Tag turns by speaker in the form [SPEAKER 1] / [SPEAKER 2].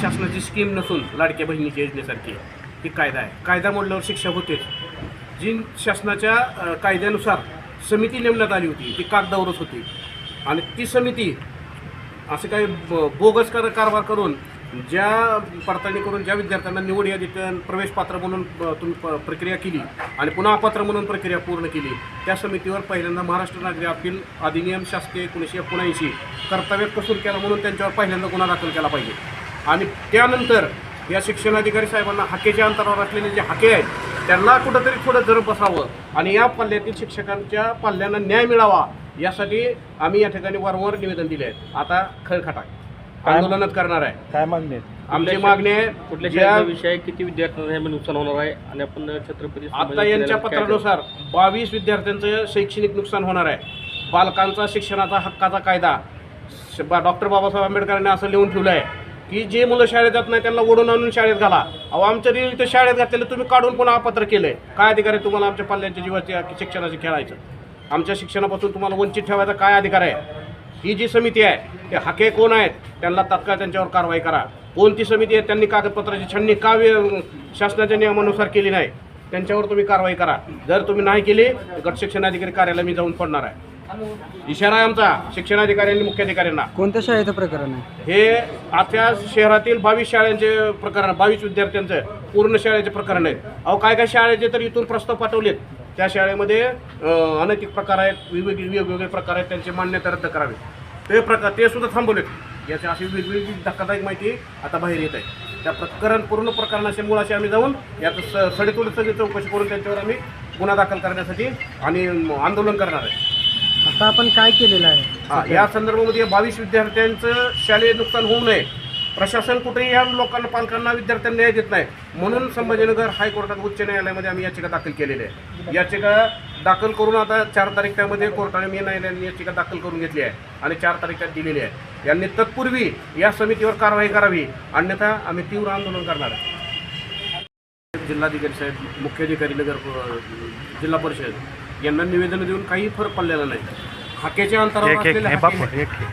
[SPEAKER 1] शासनाची स्कीम नसून लाडक्या बहिणीच्या योजनेसारखी ही कायदा आहे. कायदा मोडल्यावर शिक्षा होतेच. जी शासनाच्या कायद्यानुसार समिती नेमण्यात आली होती ती कागदावरच होती. आणि ती समिती असं काही ब- बोगस कर कारभार करून ज्या पडताळणी करून ज्या विद्यार्थ्यांना निवड यादीत प्रवेश पात्र म्हणून तुम्ही प- प्रक्रिया केली आणि पुन्हा अपात्र म्हणून प्रक्रिया पूर्ण केली त्या समितीवर पहिल्यांदा महाराष्ट्र नागरी अपील अधिनियम शासकीय एकोणीसशे एकोणऐंशी कर्तव्य कसूर केला म्हणून त्यांच्यावर पहिल्यांदा गुन्हा दाखल केला पाहिजे. आणि त्यानंतर या शिक्षणाधिकारी साहेबांना हाकेच्या अंतरावर असलेले जे हाके आहेत त्यांना कुठंतरी थोडं जर बसावं आणि या पल्ल्यातील शिक्षकांच्या पाल्यांना न्याय मिळावा यासाठी आम्ही या ठिकाणी वारंवार निवेदन दिले आहेत. आता खळखटा आंदोलनात करणार आहे.
[SPEAKER 2] काय मागणी
[SPEAKER 1] आमची मागणी आहे
[SPEAKER 3] कुठल्या शाळेचा विषय किती विद्यार्थ्यांना नुकसान होणार आहे? आणि आपण छत्रपती
[SPEAKER 1] आता यांच्या पत्रानुसार बावीस विद्यार्थ्यांचं शैक्षणिक नुकसान होणार आहे. बालकांचा शिक्षणाचा हक्काचा कायदा डॉक्टर बाबासाहेब आंबेडकरांनी असं लिहून ठेवलं आहे की जे मुलं शाळेत जात नाही त्यांना ओढून आणून शाळेत घाला. अहो आमच्या इथं शाळेत घातलेलं तुम्ही काढून पुन्हा अपात्र केलंय. काय अधिकार आहे तुम्हाला आमच्या पाल्यांच्या जीवाच्या शिक्षणाचे खेळायचं? आमच्या शिक्षणापासून तुम्हाला वंचित ठेवायचा काय अधिकार आहे? ही जी समिती आहे ते हाके कोण आहेत? त्यांना तात्काळ त्यांच्यावर कारवाई करा. कोणती समिती आहे त्यांनी कागदपत्राची छाननी का शासनाच्या नियमानुसार केली नाही. त्यांच्यावर तुम्ही कारवाई करा. जर तुम्ही नाही केली तर गट शिक्षणाधिकारी कार्यालय मी जाऊन पडणार आहे. इशारा आहे आमचा शिक्षणाधिकाऱ्यांनी मुख्याधिकाऱ्यांना.
[SPEAKER 4] कोणत्या शाळेचं प्रकरण आहे?
[SPEAKER 1] हे आता शहरातील बावीस शाळांचे प्रकरण बावीस विद्यार्थ्यांचं पूर्ण शाळेचे प्रकरण आहेत. अहो काय काय शाळेचे तर इथून प्रस्ताव पाठवलेत. त्या शाळेमध्ये अनैतिक प्रकार आहेत वेगवेगळे वेगवेगळे प्रकार आहेत त्यांची मान्यता रद्द करावी. ते प्रकार ते सुद्धा थांबवलेत. याची अशी वेगवेगळी धक्कादायक माहिती आता बाहेर येत आहे. त्या प्रकरण पूर्ण प्रकरणाच्या मुळाशी आम्ही जाऊन याचं स सडेतोड सगळी चौकशी करून त्यांच्यावर आम्ही गुन्हा दाखल करण्यासाठी आणि आंदोलन करणार आहे.
[SPEAKER 4] आता आपण काय केलेलं आहे?
[SPEAKER 1] हा, या संदर्भामध्ये बावीस विद्यार्थ्यांचं शालेय नुकसान होऊ नये. प्रशासन कुठेही या लोकांना पालकांना विद्यार्थ्यांना न्याय देत नाही. म्हणून संभाजीनगर हायकोर्टात उच्च न्यायालयामध्ये आम्ही याचिका दाखल केलेली आहे. याचिका दाखल करून आता चार तारीख त्यामध्ये कोर्टाने मे न्यायालयाने याचिका दाखल करून घेतली आहे आणि चार तारीख त्यात दिलेली आहे. यांनी तत्पूर्वी या समितीवर कारवाई करावी अन्यथा आम्ही तीव्र आंदोलन करणार आहे. जिल्हाधिकारी साहेब मुख्याधिकारी नगर जिल्हा परिषद यांना निवेदन देऊन काही फरक पडलेला नाही. हाकेच्या अंतरावर